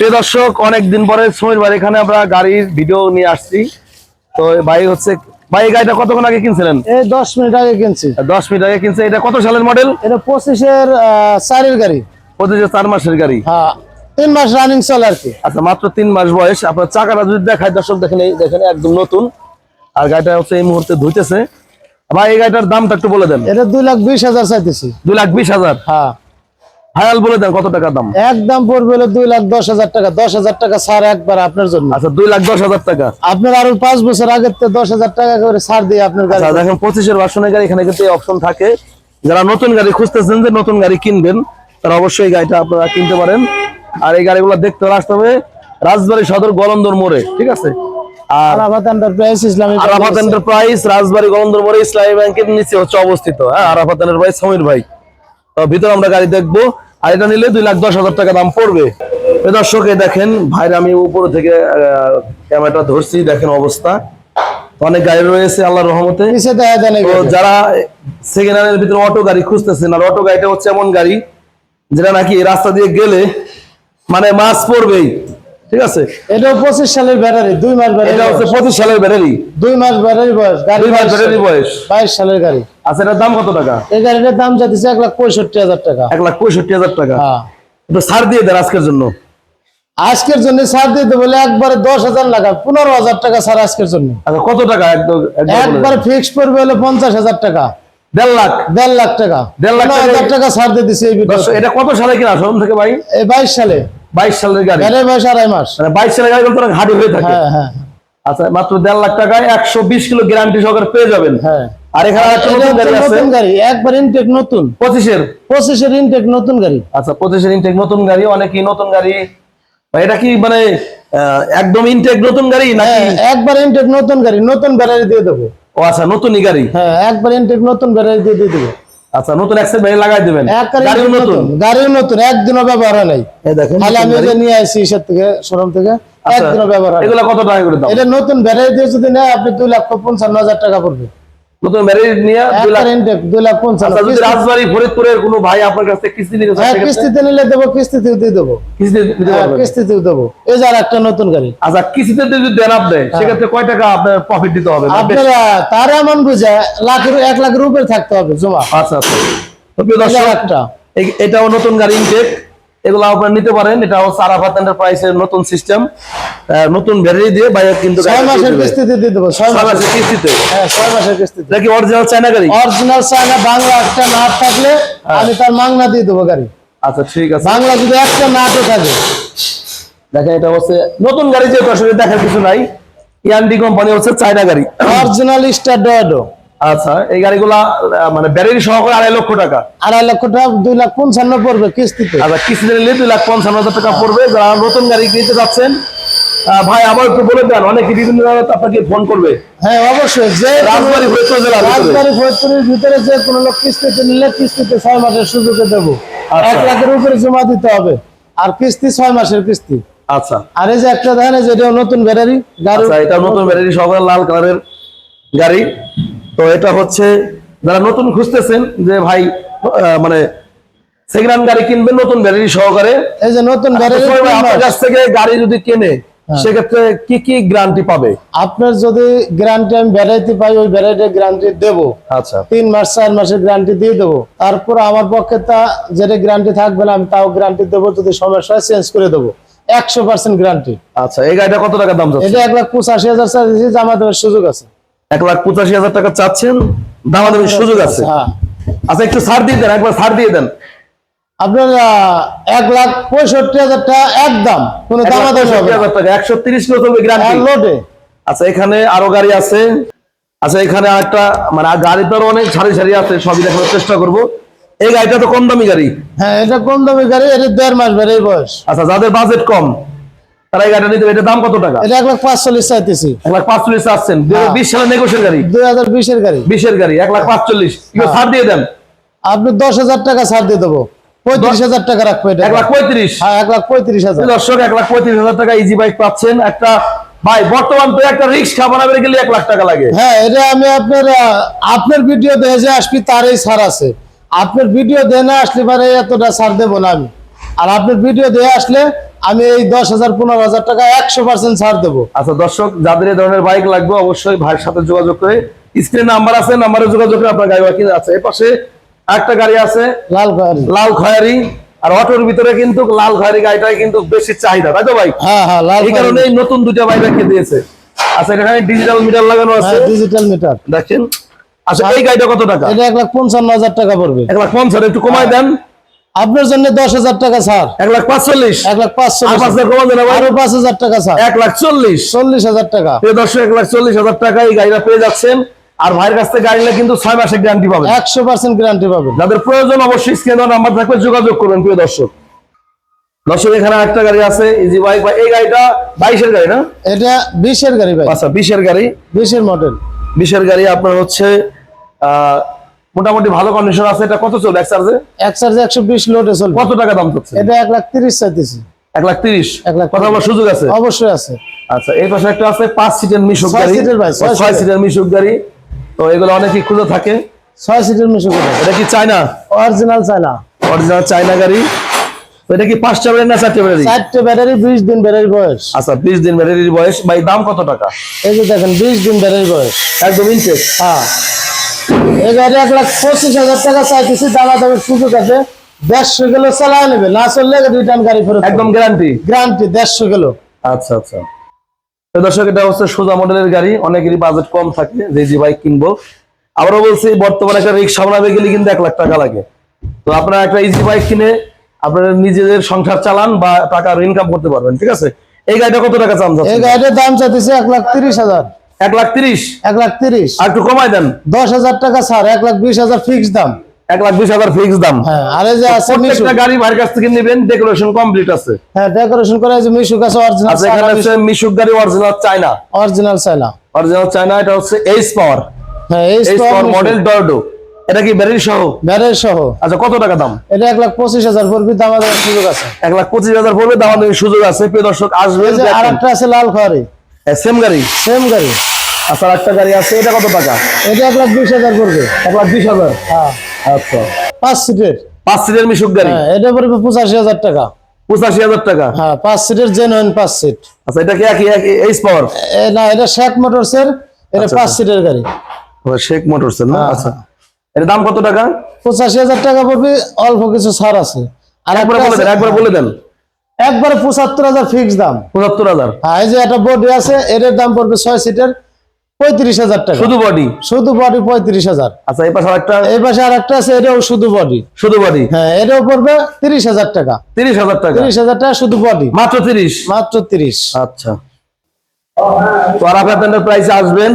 প্রিয় দর্শক অনেকদিন পরে সমীর ভাই এখানে আমরা গাড়ির ভিডিও নিয়ে আসছি। তো ভাই হচ্ছে ভাই এই গাড়িটা কতক্ষণ আগে কিনছিলেন? এই দশ মিনিট আগে কিনছি। দশ মিনিট আগে কিনছে এটা কত সালের মডেল এটা পঁচিশের চারের গাড়ি। চার মাসের গাড়ি। হ্যাঁ তিন মাস রানিং চলে আর কি। আচ্ছা মাত্র তিন মাস বয়স। আপনার চাকাটা যদি দেখায় দর্শক দেখেন এই দেখেন একদম নতুন। আর গাড়িটা হচ্ছে এই মুহূর্তে ধুইতেছে। ভাই এই গাড়িটার দামটা একটু বলে দেন। এটা দুই লাখ বিশ হাজার চাইতেছি। দুই লাখ বিশ হাজার। হ্যাঁ। ফাইনাল বলে দেন কত টাকা দাম? একদম পড়বে হলো দুই লাখ দশ হাজার টাকা। দশ হাজার টাকা ছাড় একবার আপনার জন্য। আচ্ছা দুই লাখ দশ হাজার টাকা। আপনার আরও পাঁচ বছর আগে তো দশ হাজার টাকা করে ছাড় দিয়ে আপনার গাড়ি। আচ্ছা দেখেন পঁচিশের ভার্সনের গাড়ি এখানে কিন্তু অপশন থাকে। যারা নতুন গাড়ি খুঁজতেছেন যে নতুন গাড়ি কিনবেন তারা অবশ্যই গাড়িটা আপনারা কিনতে পারেন। আর এই গাড়িগুলো দেখতে আসতে হবে রাজবাড়ী সদর গলন্দর মোড়ে ঠিক আছে? আর আরাফাত এন্টারপ্রাইজ ইসলামী আরাফাত এন্টারপ্রাইজ রাজবাড়ী গলন্দর মোড়ে ইসলামী ব্যাংকের নিচে হচ্ছে অবস্থিত। হ্যাঁ আরাফাত এন্টারপ্রাইজ সমীর ভাই। তো ভিতরে আমরা গাড়ি দেখব। আর এটা নিলে দুই লাখ দশ হাজার টাকা দাম পড়বে। দর্শক দেখেন ভাইরা আমি উপরে থেকে ক্যামেরাটা ধরছি দেখেন অবস্থা। অনেক গাড়ি রয়েছে আল্লাহ রহমতে। যারা সেকেন্ড হ্যান্ডের ভিতরে অটো গাড়ি খুঁজতেছেন আর অটো গাড়িটা হচ্ছে এমন গাড়ি যেটা নাকি রাস্তা দিয়ে গেলে মানে মাছ পড়বেই। ঠিক আছে? সালের ব্যাটারি দুই মাস ব্যাটারি এটা হচ্ছে সালের ব্যাটারি। দুই মাস ব্যাটারি বয়স গাড়ি মাস ব্যাটারি বয়স। বাইশ সালের গাড়ি। আচ্ছা এটার দাম কত টাকা? এই গাড়িটার দাম যাচ্ছে এক লাখ পঁয়ষট্টি হাজার টাকা। এক লাখ পঁয়ষট্টি হাজার টাকা। হ্যাঁ। একটু ছাড় দিয়ে দেন আজকের জন্য। আজকের জন্য ছাড় দিতে বলে একবারে দশ হাজার লাগা পনেরো হাজার টাকা ছাড় আজকের জন্য। আচ্ছা কত টাকা একবার। ফিক্স পড়বে হলো পঞ্চাশ হাজার টাকা। দেড় লাখ। দেড় লাখ টাকা। দেড় লাখ টাকা- হাজার টাকা ছাড় দিয়ে দিছে এই ভিডিও এটা কত সালে কিনা? শোরুম থেকে ভাই। এই বাইশ সালে। বাইশ সালের গাড়ি। গাড়ির আড়াই মাস। মানে বাইশ সালের গাড়ি তো হাডি হয়ে থাকে। হ্যাঁ হ্যাঁ। আচ্ছা মাত্র দেড় লাখ টাকায় একশো বিশ কিলো গ্যারান্টি সহকারে পেয়ে যাবেন। হ্যাঁ। আর এখানে নতুন গাড়ি হচ্ছে আছে একবার ইনটেক নতুন। পঁচিশের। পঁচিশের ইনটেক নতুন গাড়ি। আচ্ছা পঁচিশের ইনটেক নতুন গাড়ি অনেকই নতুন গাড়ি। এটা কি মানে একদম ইনটেক নতুন গাড়ি হ্যাঁ একবার ইনটেক নতুন গাড়ি নতুন ব্যাটারি দিয়ে দেবো। ও আচ্ছা নতুনই গাড়ি। হ্যাঁ একবার ইনটেক নতুন ব্যাটারি দিয়ে দিয়ে দেবো। আচ্ছা নতুন এক্সেল ব্যাটারি লাগাই দিবেন। গাড়ির নতুন গাড়ির নতুন একদিনও ব্যবহার হয় নাই। এই দেখেন খালি আমি। যে নিয়ে আসি ইসের থেকে শোরুম থেকে আচ্ছা, একদিনও ব্যবহার হয় এগুলো কত টাকা করে দাম? এটা নতুন ব্যাটারি দিয়ে যদি নেয় আপনি দুই লাখ পঞ্চান্ন হাজার টাকা পড়বে। নতুন নিয়ে লাখ লাখ আচ্ছা যদি রাজবাড়ী ফরিদপুরের কোনো ভাই আপনার কাছ কিস্তি নিতে চায় হ্যাঁ কিস্তিতে নিলে দেবো কিস্তিতেও দিয়ে দেবো। কিস্তি দিতে হ্যাঁ পারবেন। কিস্তিতেও দেবো। এই যে একটা নতুন গাড়ি। আচ্ছা কিস্তিতে যদি দেন আপনি হ্যাঁ। সেক্ষেত্রে কয় টাকা আপনার প্রফিট দিতে হবে? আপনারা তার এমন বুঝে লাখের এক লাখের উপরে থাকতে হবে জমা। আচ্ছা আচ্ছা। প্রিয় দর্শক, একটা এটাও নতুন গাড়ি ইনটেক এগুলো আপনারা নিতে পারেন এটা আরাফাত এন্টারপ্রাইজের নতুন সিস্টেম নতুন ব্যাটারি দিয়ে বাইরে কিন্তু ছয় মাসের কিস্তিতে দিয়ে দেবো ছয় মাসের কিস্তিতে? হ্যাঁ ছয় মাসের কিস্তিতে এটা কি অরিজিনাল চায়না গাড়ি? অরিজিনাল চায়না বাংলা একটা নাট থাকলে হ্যাঁ। আমি তার মাংনা দিয়ে দেবো গাড়ি। আচ্ছা ঠিক আছে। বাংলা যদি একটা নাটও থাকে। দেখেন এটা হচ্ছে নতুন গাড়ি যেহেতু আসলে দেখার কিছু নাই ইয়ান্ডি কোম্পানি হচ্ছে চায়না গাড়ি। অরিজিনাল স্টার ডয়েডো আচ্ছা এই গাড়িগুলা মানে ব্যাটারি সহকারে আড়াই লক্ষ টাকা। আড়াই লক্ষ টাকা দুই লাখ পঞ্চান্ন পড়বে কিস্তিতে। আচ্ছা কিস্তিতে নিলে দুই লাখ পঞ্চান্ন হাজার টাকা পড়বে। যারা নতুন গাড়ি কিনতে যাচ্ছেন ভাই আবার একটু বলে দেন অনেকে বিভিন্ন আপনাকে ফোন করবে। হ্যাঁ অবশ্যই যে রাজবাড়ী ফরিদপুর ভিতরে। রাজবাড়ি ফরিদপুরের ভিতরে যে কোনো লোক কিস্তিতে নিলে কিস্তিতে ছয় মাসের সুযোগে দেবো। আচ্ছা। এক লাখের উপরে জমা দিতে হবে। আর কিস্তি ছয় মাসের কিস্তি। আচ্ছা। আর এই যে একটা দেখেন নতুন ব্যাটারি গাড়ি আচ্ছা এটা নতুন ব্যাটারি লাল কালারের গাড়ি। তো এটা হচ্ছে যারা নতুন খুঁজতেছেন যে ভাই মানে সেকেন্ড গাড়ি কিনবেন নতুন ব্যাটারি সহকারে। এই যে নতুন ব্যাটারি আপনার কাছ থেকে গাড়ি যদি কেনে সেক্ষেত্রে কি কি গ্যারান্টি পাবে? আপনার যদি গ্যারান্টি আমি ভ্যারাইটি পাই ওই ভ্যারাইটির গ্যারান্টি দেবো। আচ্ছা। তিন মাস চার মাসের গ্যারান্টি দিয়ে দেবো। তারপর আমার পক্ষে তা যেটা গ্যারান্টি থাকবে না আমি তাও গ্যারান্টি দেবো যদি সমস্যা হয় চেঞ্জ করে দেবো। একশো পার্সেন্ট গ্যারান্টি আচ্ছা এই গাড়িটা কত টাকা দাম এটা এক লাখ পঁচাশি হাজার চার্জ জামা দেওয়ার সুযোগ আছে। এক লাখ পঁচাশি হাজার টাকা চাচ্ছেন দামাদামির সুযোগ আছে। হ্যাঁ। আচ্ছা একটু ছাড় দিয়ে দেন একবার ছাড় দিয়ে দেন। আপনার এক লাখ পঁয়ষট্টি হাজার টাকা একদম। কোনো দামা দামি হাজার টাকা একশো তিরিশ কিলো চলবে লোডে আচ্ছা এখানে আরও গাড়ি আছে। আচ্ছা এখানে আরেকটা মানে আর গাড়ি তো অনেক সারি সারি আছে সবই দেখানোর চেষ্টা করব। এই গাড়িটা তো কম দামি গাড়ি। হ্যাঁ এটা কম দামি গাড়ি এটা দেড় মাস বেড়ে বয়স। আচ্ছা যাদের বাজেট কম তারা এই গাড়িটা নিতে। এটার দাম কত টাকা? এটা এক লাখ পাঁচচল্লিশ চাইতেছি। এক লাখ পাঁচচল্লিশ চাচ্ছেন। দুই হাজার বিশ সালের গাড়ি। দুই হাজার বিশের গাড়ি। বিশের গাড়ি এক লাখ পাঁচচল্লিশ। ছাড় দিয়ে দেন। আপনি দশ হাজার টাকা ছাড় দিয়ে দেবো। পঁয়ত্রিশ হাজার টাকা রাখব এটা। এক লাখ পঁয়ত্রিশ। হ্যাঁ এক লাখ পঁয়ত্রিশ হাজার। দর্শক এক লাখ পঁয়ত্রিশ হাজার টাকা ইজি বাইক পাচ্ছেন। একটা ভাই বর্তমান তো একটা রিক্সা বানাবে গেলে এক লাখ টাকা লাগে। হ্যাঁ এটা আমি আপনার আপনার ভিডিও দেখে যে আসবি তারই ছাড় আছে। আপনার ভিডিও দেখে না আসলে পারে এতটা ছাড় দেবো না আমি। আর আপনার ভিডিও দেখে আসলে আমি এই দশ হাজার পনেরো হাজার টাকা একশো পার্সেন্ট ছাড় দেবো। আচ্ছা দর্শক যাদের এই ধরনের বাইক লাগবে অবশ্যই ভাইয়ের সাথে যোগাযোগ করে। স্ক্রিনে নাম্বার আছে নাম্বারে যোগাযোগ করে আপনার গাড়ি কিনে আছে। এর পাশে একটা গাড়ি আছে লাল লাল খয়ারি। আর অটোর ভিতরে কিন্তু লাল খয়ারি গাড়িটাই কিন্তু বেশি চাহিদা তাই তো ভাই? হ্যাঁ হ্যাঁ এই কারণে নতুন দুইটা বাইক রেখে দিয়েছে। আচ্ছা এখানে ডিজিটাল মিটার লাগানো আছে। ডিজিটাল মিটার দেখেন। আচ্ছা এই গাড়িটা কত টাকা? এটা এক লাখ পঞ্চান্ন হাজার টাকা পড়বে। এক লাখ পঞ্চাশ একটু কমায় দেন। আপনার জন্য দশ হাজার টাকা ছাড় এক লাখ আর দেন ভাই টাকা চল্লিশ হাজার টাকা। প্রিয় দর্শক এক লাখ চল্লিশ হাজার টাকা এই গাড়িটা পেয়ে যাচ্ছেন। আর ভাইয়ের কাছ থেকে গাড়ি নিলে কিন্তু ছয় মাসের গ্যারান্টি পাবেন। একশো পার্সেন্ট গ্যারান্টি পাবেন। যাদের প্রয়োজন অবশ্যই স্ক্রিনে নাম্বার থাকবে যোগাযোগ করবেন প্রিয় দর্শক। দর্শক এখানে একটা গাড়ি আছে ইজি বাইক বা এই গাড়িটা বাইশের গাড়ি না? এটা বিশের গাড়ি ভাই। আচ্ছা বিশের গাড়ি। বিশের মডেল বিশের গাড়ি আপনার হচ্ছে মোটামুটি ভালো কন্ডিশন আছে। এটা কত চলবে এক চার্জে এক চার্জে একশো বিশ লোডে চলবে। কত টাকা দাম চাচ্ছে এটা এক লাখ তিরিশ চাইতেছি। এক লাখ তিরিশ? এক লাখ কথা বলার সুযোগ আছে? অবশ্যই আছে। আচ্ছা এই পাশে একটা আছে পাঁচ সিটের মিশুক গাড়ি। ছয়। সিটের মিশুক গাড়ি। তো এগুলো অনেকই খুঁজে থাকে। ছয় সিটের মিশো করে। এটা কি China? Original China original China গাড়ি। এটা কি পাঁচটা ব্যাটারি না চারটে ব্যাটারি? চারটে ব্যাটারি বিশ দিন ব্যাটারি বয়স। আচ্ছা বিশ দিন ব্যাটারির বয়স। ভাই দাম কত টাকা? এই যে দেখেন বিশ দিন ব্যাটারি বয়স। একদম ইনটেক। হ্যাঁ। এই গাড়ি এক লাখ পঁচিশ হাজার টাকা চাইতেছি দামা দামের সুযোগ আছে। দেড়শো কিলো চালায় নেবে না চললে রিটার্ন গাড়ি ফেরত একদম গ্যারান্টি গ্যারান্টি দেড়শো কিলো। আচ্ছা আচ্ছা। দর্শক এটা হচ্ছে সোজা মডেলের গাড়ি। অনেকেরই বাজেট কম থাকে যে যে বাইক কিনবো। আবারও বলছি বর্তমানে একটা রিক্সা বানাবে গেলে কিন্তু এক লাখ টাকা লাগে। তো আপনারা একটা ইজি বাইক কিনে আপনারা নিজেদের সংসার চালান বা টাকা ইনকাম করতে পারবেন ঠিক আছে? এই গাড়িটা কত টাকা চান এই গাড়িটার দাম চাইতেছে এক লাখ তিরিশ হাজার। এক লাখ তিরিশ? এক লাখ তিরিশ। আর একটু কমাই দেন। দশ হাজার টাকা ছাড় এক লাখ বিশ হাজার ফিক্স দাম। এক লাখ বিশ হাজার ফিক্স দাম। হ্যাঁ আর এই যে আছে প্রত্যেকটা গাড়ি ভাইয়ের কাছ থেকে নেবেন ডেকোরেশন কমপ্লিট আছে। হ্যাঁ ডেকোরেশন করে এই যে মিশু কাছে অরিজিনাল আচ্ছা এখানে হচ্ছে মিশুক। গাড়ি original China. Original China original China এটা হচ্ছে এইচ পাওয়ার হ্যাঁ এইচ পাওয়ার মডেল ডরডো এটা কি ব্যাটারি সহ? ব্যাটারি সহ। আচ্ছা কত টাকা দাম? এটা এক লাখ পঁচিশ হাজার পড়বি দাম দেওয়ার সুযোগ আছে। এক লাখ পঁচিশ হাজার পড়বে দাম সুযোগ আছে। প্রিয় দর্শক আসবেন আর একটা আছে লাল খয়ারি সেম গাড়ি। সেম গাড়ি। আচ্ছা আর একটা গাড়ি আছে এটা কত টাকা? এটা এক লাখ বিশ হাজার পড়বে। এক লাখ বিশ হাজার। হ্যাঁ। আচ্ছা। পাঁচ সিটের। পাঁচ সিটের মিশুক গাড়ি? হ্যাঁ এটা পড়বে পঁচাশি হাজার টাকা। পঁচাশি হাজার টাকা? হ্যাঁ পাঁচ সিটের জেনুইন পাঁচ সিট। আচ্ছা এটা কি একই একই এইচ পাওয়ার না এটা শেখ মোটরসের এটা আচ্ছা, পাঁচ সিটের গাড়ি। শেখ মোটরস না? হ্যাঁ, আচ্ছা। এর দাম কত টাকা? পঁচাশি হাজার টাকা পড়বে অল্প কিছু ছাড় আছে। আর একবার বলে দেন একবার বলে দেন। একবারে পঁচাত্তর হাজার ফিক্স দাম। পঁচাত্তর হাজার। হ্যাঁ এই যে একটা বডি আছে এটার দাম পড়বে ছয় সিটের পঁয়ত্রিশ হাজার টাকা। শুধু বডি শুধু বডি পঁয়ত্রিশ হাজার। আচ্ছা এই পাশে একটা এই পাশে আর একটা আছে এটাও শুধু বডি শুধু বডি হ্যাঁ এটাও পড়বে তিরিশ হাজার টাকা। তিরিশ হাজার টাকা? তিরিশ হাজার টাকা শুধু বডি মাত্র তিরিশ? মাত্র তিরিশ। আচ্ছা। তো আর আপনার প্রাইসে আসবেন।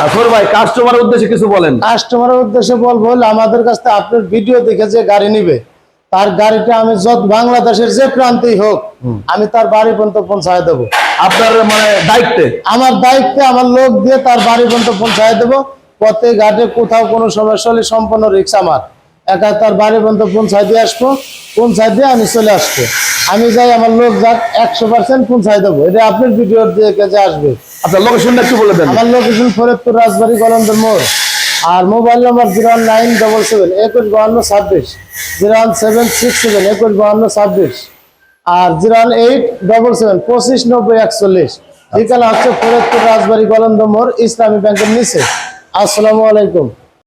আর সর ভাই কাস্টমারের উদ্দেশ্যে কিছু বলেন। কাস্টমারের উদ্দেশ্যে বলব আমাদের কাছ আপনার ভিডিও দেখে যে গাড়ি নিবে। তার গাড়িটা আমি যত বাংলাদেশের যে প্রান্তেই হোক আমি তার বাড়ি পর্যন্ত পৌঁছায় দেবো। আপনার মানে দায়িত্বে? আমার দায়িত্বে আমার লোক দিয়ে তার বাড়ি পর্যন্ত পৌঁছায় দেবো। পথে ঘাটে কোথাও কোনো সমস্যা হলে সম্পূর্ণ রিক্সা আমার। একা তার বাড়ি পর্যন্ত পৌঁছায় দিয়ে আসব। পৌঁছায় দিয়ে আমি চলে আসব। আমি যাই আমার লোক যাক একশো পার্সেন্ট পৌঁছায় দেবো। এটা আপনার ভিডিওর দিকে যে আসবে। আচ্ছা লোকেশনটা একটু বলে দেন। আমার লোকেশন ফরিদপুর রাজবাড়ি গলন্দের মোড়। আর mobile number zero nine double seven একুশ বাহান্ন ছাব্বিশ। Zero one seven six seven একুশ বাহান্ন ছাব্বিশ। আর zero one eight double seven পঁচিশ নব্বই একচল্লিশ। ঠিকানা হচ্ছে ফরিদপুর রাজবাড়ি গলন্দমোর ইসলামী ব্যাংকের নিচে। আসসালামু আলাইকুম।